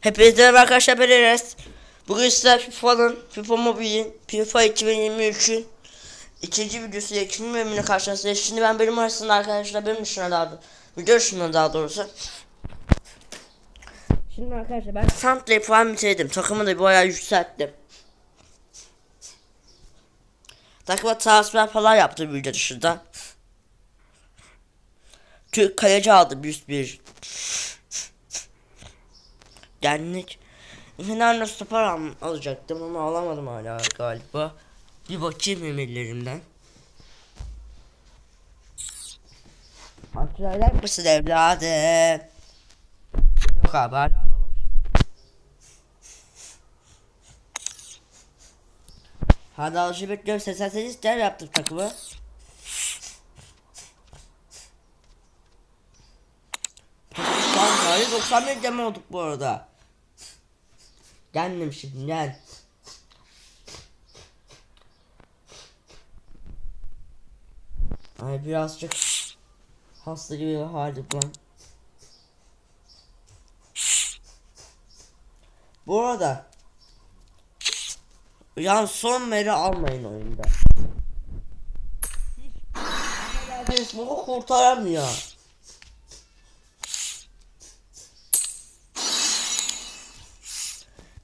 Hepinize merhaba arkadaşlar ben Enes. Bugün sizler FIFA'nın, FIFA Mobile'in, FIFA 2023'ün ikinci videosu ikinci bölümüne karşınızdayız. Şimdi ben bölüm arasında arkadaşlar benim dışına daha video dışında daha doğrusu. Şimdi arkadaşlar ben Santra'yı falan bitirdim. Takımı da bayağı yükselttim. Takıma transfer falan yaptım video dışında. Türk kaleci aldım 101. Genlik. Fernando stoper al- alacaktım ama alamadım hala galiba. Bir bakayım emirlerimden. Hatırlar mısın evladım? Yok abi hala. Hadi alışı bekliyorum. 88 der yaptım takımı. Şu an hayır 91 deme olduk bu arada. Geldim şimdi gel. Ay birazcık hasta gibi halim lan. Bu arada yani son veri almayın oyunda. Hiç kurtaramıyor.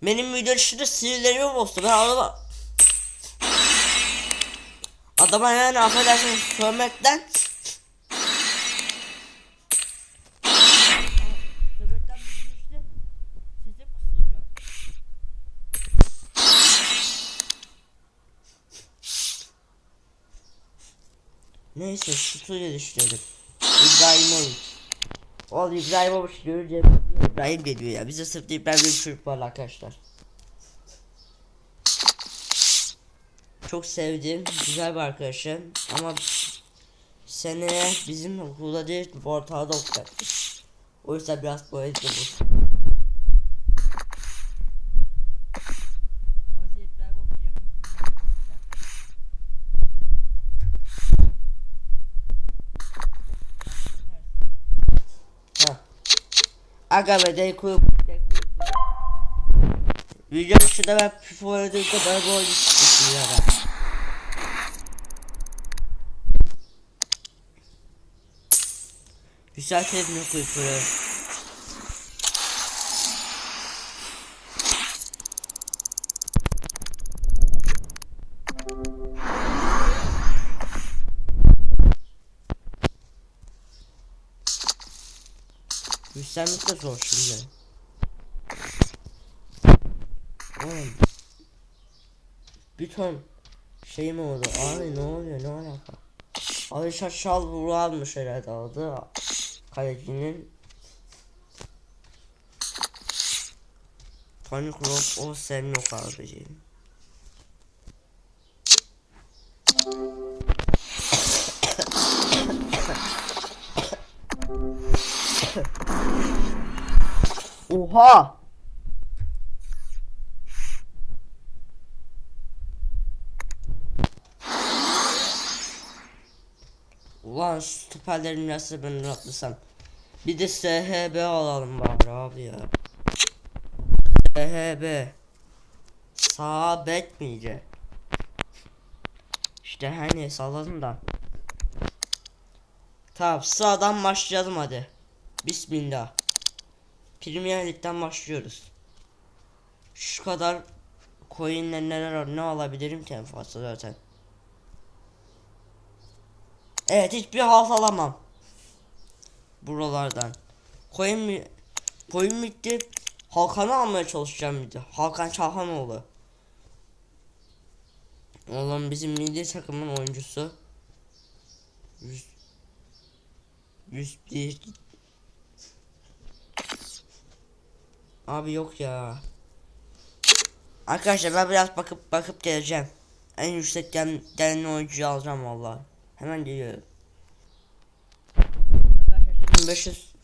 Benim video dışında sinirlerimi bozdu. Ben adama... Adama yani affedersin sövmekten... Sövmekten bir düştü. Sesim kısılacak. Neyse şutuyla düşünelim. İbrahimovic. İbrahimovic görünce İbrahim geliyor ya. Bize sırf İbrahim bir çocuk var arkadaşlar. Çok sevdiğim güzel bir arkadaşım ama seneye bizim okulda değil bu ortağda okuyacak. O yüzden biraz böyle bu. Aga be de kulüp. Video dışında ben FIFA oynadığımda bana bu oyunu çıkmıştı ya da. Güzel televizyon kulüpleri. Yükselmek de zor şimdi. Oğlum. Bir ton şey mi oldu? Abi ne oluyor ne alaka? Abi şaşal vuru almış herhalde aldı. Kalecinin. Tony Kroos o sen yok abi. Oha! Ulan şu stoperlerin nasıl ben rahatlasam. Bir de SHB alalım bari abi ya. SHB. Sağ bek miydi? İşte her neyse alalım da. Tamam sağdan başlayalım hadi. Bismillah. Premier Lig'den başlıyoruz. Şu kadar coin'le neler ne alabilirim ki en fazla zaten. Evet hiçbir halt alamam. Buralardan. Coin mi? Coin bitti. Hakan'ı almaya çalışacağım bir de. Hakan Çalhanoğlu. Oğlum bizim milli takımın oyuncusu. 100 101 Abi yok ya. Arkadaşlar ben biraz bakıp bakıp geleceğim. En yüksek gelen, gelen oyuncuyu alacağım vallahi. Hemen geliyorum. Arkadaşlar 500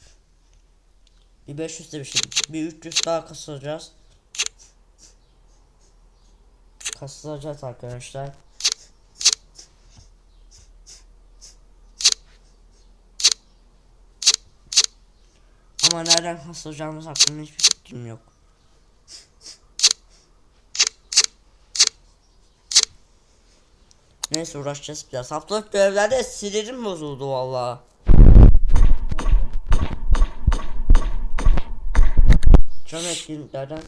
bir 500 demiştim. Bir 300 daha kasılacağız. Kasılacağız arkadaşlar. Ama nereden kasılacağımız hakkında hiçbir fikrim yok. Neyse uğraşacağız biraz. Haftalık görevlerde sinirim bozuldu valla. Can etkinliklerden.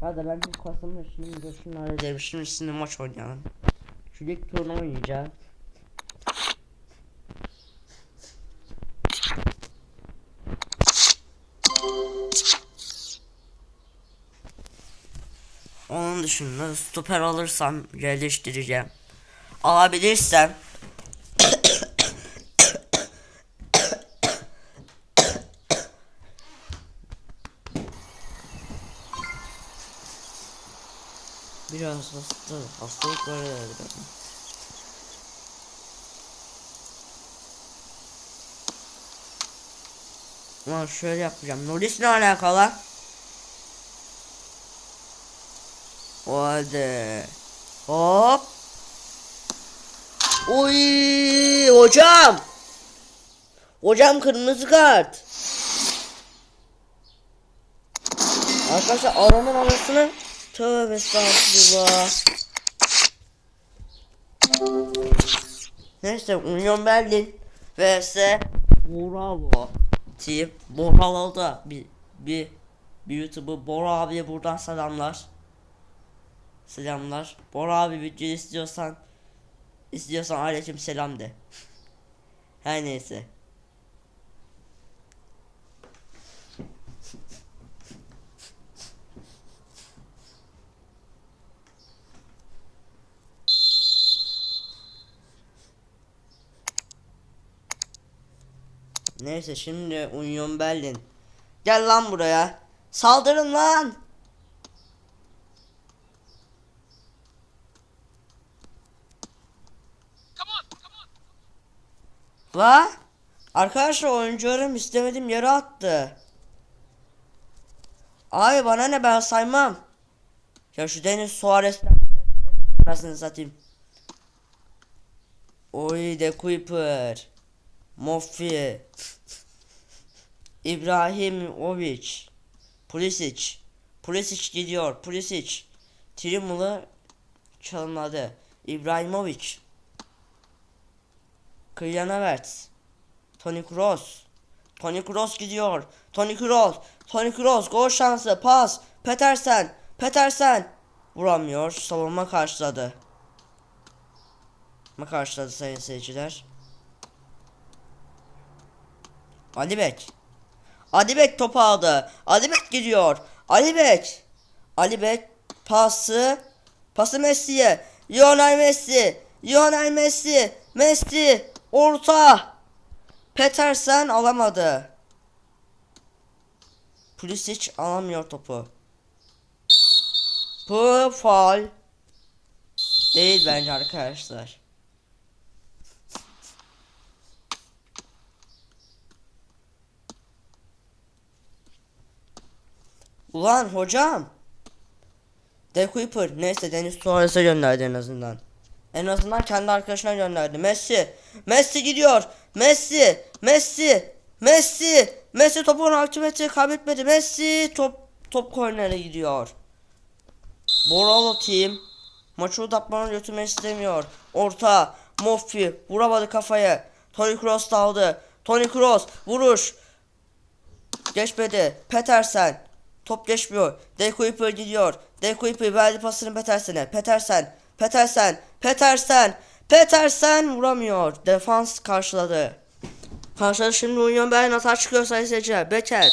Hadi ben bir Kasım'da şimdi gözümü halledeyim. Şimdi şimdi maç oynayalım. Şu lig turunu oynayacağız. Dışında stoper alırsam yerleştireceğim. Alabilirsem Biraz hasta, hastalık var herhalde. Ulan şöyle yapacağım. Nuris ne alakalı? Hadi. Hop. Oy hocam. Hocam kırmızı kart. Arkadaşlar alanın anasını tövbe estağfurullah. Neyse Union Berlin vs Bravo Team Boralo'da bir bir bir YouTuber Bora abiye buradan selamlar. Selamlar. Bora abi video istiyorsan istiyorsan aleyküm selam de. Her neyse. Neyse şimdi Union Berlin. Gel lan buraya. Saldırın lan. La. Arkadaşlar oyuncularım istemedim yere attı. Ay bana ne ben saymam. Ya şu Deniz Suarez'den nasıl satayım. Oy de Kuiper. Moffi. İbrahimovic. Pulisic. Pulisic gidiyor. Pulisic. Trimul'u çalımladı. İbrahimovic. Kylian Havertz. Toni Kroos. Toni Kroos gidiyor. Toni Kroos. Toni Kroos gol şansı. Pas. Petersen. Petersen. Vuramıyor. Savunma karşıladı. Savunma karşıladı sayın seyirciler. Alibek. Alibek topu aldı. Alibek gidiyor. Alibek. Alibek pası. Pası Messi'ye. Lionel Messi. Lionel Messi. Messi. Orta. Petersen alamadı. Pulisic alamıyor topu. Bu faul. Değil bence arkadaşlar. Ulan hocam. De Kuiper neyse Deniz Suarez'e gönderdi en azından. En azından kendi arkadaşına gönderdi. Messi. Messi gidiyor. Messi. Messi. Messi. Messi topu 16 metre kaybetmedi. Messi top top kornere gidiyor. Boralo team maçı uzatmana götürmek istemiyor. Orta. Moffi vuramadı kafaya. Toni Kroos da aldı. Toni Kroos vuruş. Geçmedi. Petersen. Top geçmiyor. De Kuiper gidiyor. De Kuiper verdi pasını Petersen'e. Petersen. Petersen. Petersen. Petersen vuramıyor. Defans karşıladı. Karşıladı şimdi Union Berlin hata çıkıyor sayın. Beker.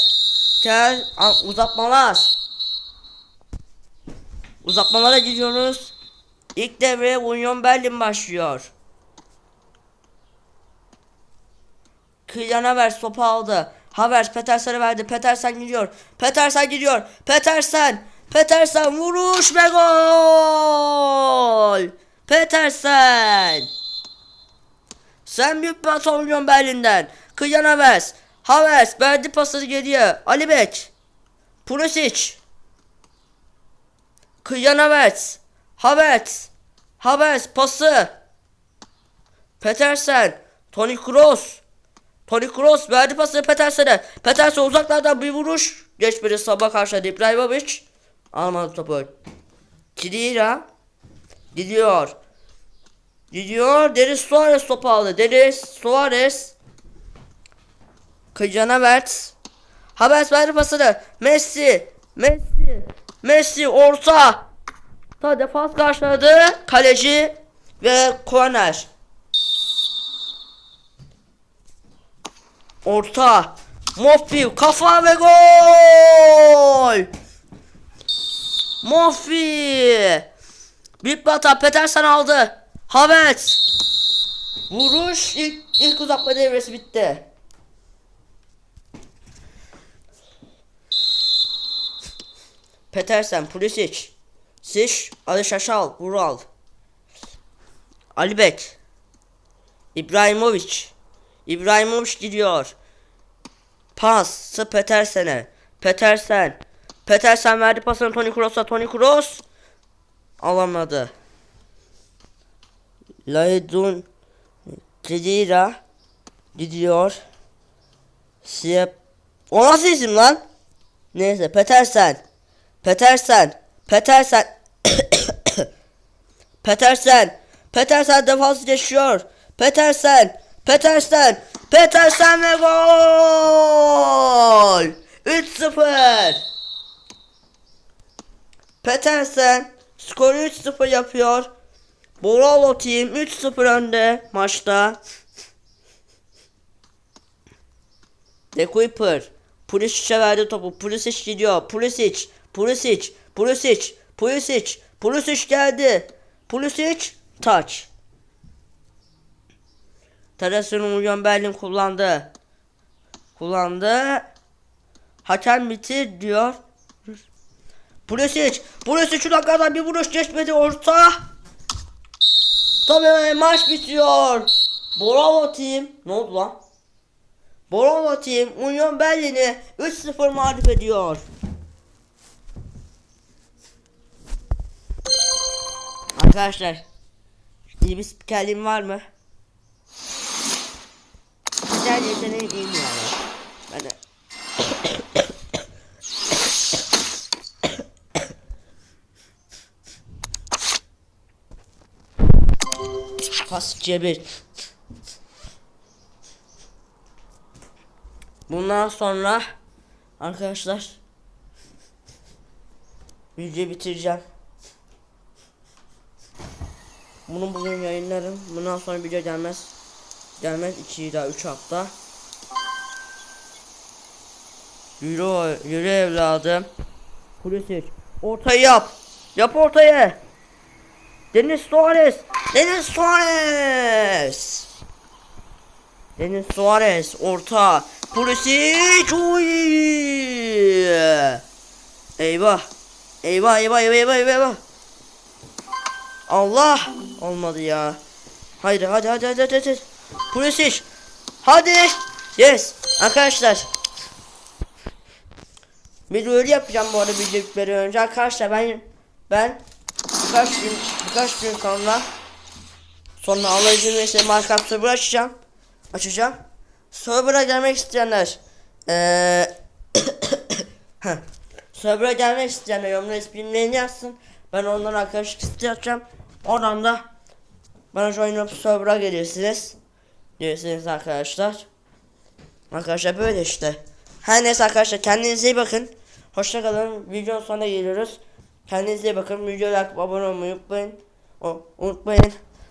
Gel. Al, Uzatmalar. Uzatmalara gidiyoruz. İlk devreye Union Berlin başlıyor. Kylian Havertz topu aldı. Havertz Petersen'e verdi. Petersen gidiyor. Petersen gidiyor. Petersen. Petersen vuruş ve gol. Petersen. Sen büyük hata oynuyorsun Berlin'den. Kylian Havertz. Havertz verdi pasını geriye. Ali Bek. Pulisic. Kylian Havertz. Havertz. Havertz pası. Petersen. Toni Kroos. Toni Kroos verdi pasını Petersen'e. Petersen uzaklardan bir vuruş. Geç biri sabah karşıladı İbrahimovic. Almadı topu. Kidira. Gidiyor. Gidiyor. Deniz Suarez topu aldı. Deniz Suarez. Kıycana Mert. Havertz verdi pasını. Messi. Messi. Messi orta. Ta defans karşıladı. Kaleci ve korner. Orta. Moffi kafa ve gol. Moffi. Büyük bir hata Petersen aldı. Havertz. Vuruş ilk, ilk uzatma devresi bitti. Petersen, Pulisic, Siş, Ali Şaşal, Vural, Alibek, İbrahimovic, İbrahimovic gidiyor. Pas, Petersen'e, Petersen, Petersen verdi pasını Toni Kroos'a, Toni Kroos alamadı. Laydun Kedira gidiyor. Siyep. O nasıl isim lan? Neyse Petersen. Petersen. Petersen. Petersen. Petersen defans geçiyor. Petersen. Petersen. Petersen ve gol. 3-0. Petersen skoru 3-0 yapıyor. Boralo team 3-0 önde maçta. The Kuiper. Pulisic'e verdi topu. Pulisic gidiyor. Pulisic. Pulisic. Pulisic. Pulisic. Pulisic geldi. Pulisic. Touch. Teresinin Union Berlin kullandı. Kullandı. Hakem bitir diyor. Pulisic. Pulisic şu dakikadan bir vuruş geçmedi orta. Tabii maç bitiyor. Bravo team. Ne oldu lan? Bravo team Union Berlin'i 3-0 mağlup ediyor. Arkadaşlar iyi bir spikerliğim var mı? Güzel yeteneğim iyi mi yani? Ben de... Pas cebir. Bundan sonra arkadaşlar videoyu bitireceğim. Bunu bugün yayınlarım. Bundan sonra video gelmez. Gelmez 2 daha 3 hafta. Yürü, yürü evladım. Pulisic. Ortayı yap. Yap ortayı. Deniz Suarez. Deniz Suarez. Deniz Suarez orta. Pulisic. Uy. Eyvah. Eyvah eyvah eyvah eyvah eyvah. Allah. Olmadı ya. Haydi hadi hadi hadi hadi. hadi. Pulisic. Hadi. Yes. Arkadaşlar. Video öyle yapacağım bu arada bitmeden önce. Arkadaşlar ben ben birkaç gün birkaç gün sonra sonra Allah izin verirse Minecraft server açacağım. Açacağım. Server'a gelmek isteyenler Heh. Server'a gelmek isteyenler yorumlara isimlerini yazsın. Ben onlara arkadaşlık isteyeceğim. Oradan da bana join up server'a gelirsiniz. Gelirsiniz arkadaşlar. Arkadaşlar böyle işte. Her neyse arkadaşlar kendinize iyi bakın. Hoşça kalın. Videonun sonuna geliyoruz. Kendinize iyi bakın. Videoya like, abone olmayı unutmayın. O, unutmayın.